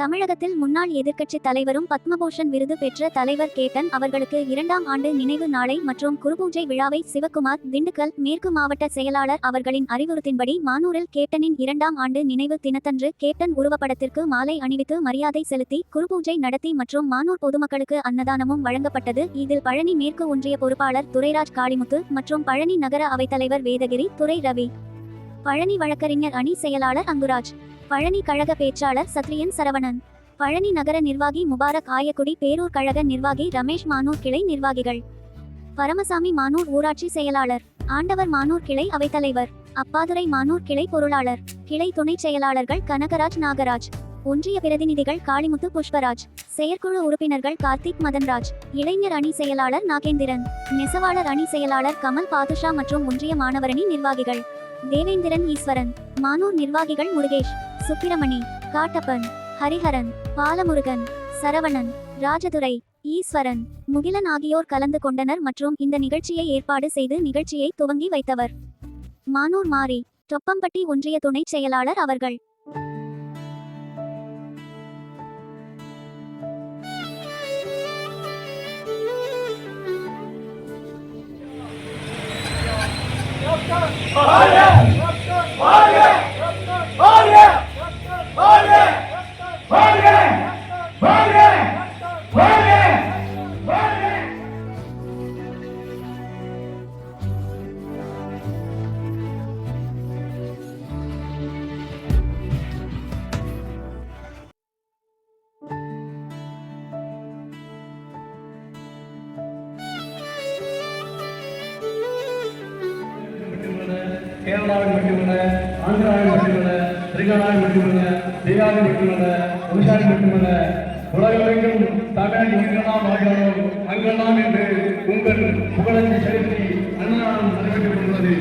தமிழகத்தில் முன்னாள் எதிர்க்கட்சி தலைவரும் பத்மபூஷன் விருது பெற்ற தலைவர் கேட்டன் அவர்களுக்கு இரண்டாம் ஆண்டு நினைவு நாளை மற்றும் குருபூஜை விழாவை சிவக்குமார் திண்டுக்கல் மேற்கு மாவட்ட செயலாளர் அவர்களின் அறிவுறுத்தின்படி மானூரில் கேப்டனின் இரண்டாம் ஆண்டு நினைவு தினத்தன்று கேப்டன் உருவப்படத்திற்கு மாலை அணிவித்து மரியாதை செலுத்தி குருபூஜை நடத்தி மற்றும் மானூர் பொதுமக்களுக்கு அன்னதானமும் வழங்கப்பட்டது. இதில் பழனி மேற்கு ஒன்றிய பொறுப்பாளர் துரைராஜ் காளிமுத்து மற்றும் பழனி நகர அவைத்தலைவர் வேதகிரி துரை ரவி. பழனி வழக்கறிஞர் அணி செயலாளர் அங்குராஜ். பழனி கழக பேச்சாளர் சத்ரியன் சரவணன். பழனி நகர நிர்வாகி முபாரக் ஆயக்குடி பேரூர் கழக நிர்வாகி ரமேஷ் மானூர் கிளை நிர்வாகிகள். பரமசாமி மானூர் ஊராட்சி செயலாளர். ஆண்டவர் மானூர் கிளை அவைத்தலைவர். அப்பாதுரை மானூர் கிளை பொருளாளர். கிளை துணைச் செயலாளர்கள் கனகராஜ் நாகராஜ். ஒன்றிய பிரதிநிதிகள் காளிமுத்து புஷ்பராஜ். செயற்குழு உறுப்பினர்கள் கார்த்திக் மதன்ராஜ். இளைஞர் அணி செயலாளர் நாகேந்திரன். நெசவாளர் அணி செயலாளர் கமல் பாதுஷா மற்றும் ஒன்றிய மாணவரணி நிர்வாகிகள். தேவேந்திரன் ஈஸ்வரன். மானூர் நிர்வாகிகள் முருகேஷ். சுப்பிரமணி காட்டப்பன் ஹரிஹரன் பாலமுருகன் சரவணன் ராஜதுரை ஈஸ்வரன் முகிலன் ஆகியோர் கலந்து கொண்டனர் மற்றும் இந்த நிகழ்ச்சியை ஏற்பாடு செய்து நிகழ்ச்சியை துவங்கி வைத்தவர். மானூர் மாரி தொப்பம்பட்டி ஒன்றிய துணைச் செயலாளர் அவர்கள். மட்டுமல்ல கேரளாவில் மட்டுமல்ல ஆந்திராவில் மட்டுமல்ல தெலுங்கானாவில் மட்டுமல்ல பீகாரில் மட்டுமல்ல ஒடிசாவில் மட்டுமல்ல உலகமெங்கும் தமிழன் எங்கெல்லாம் வாழ்கிறோம். அங்கெல்லாம் என்று உங்கள் புகழத்தை செலுத்தி அன்னதானம் நடைபெற்றுள்ளது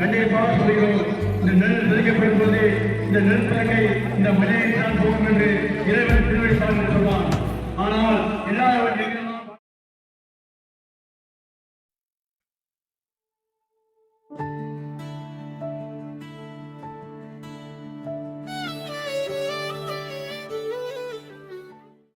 கண்டிப்பாக சொல்கிறோம் இந்த நெல் விதைக்கப்படும் போது இந்த நெல் பிறக்கை இந்த மழையை தான் போகும் என்று இறைவன் திருவடி சொன்னான்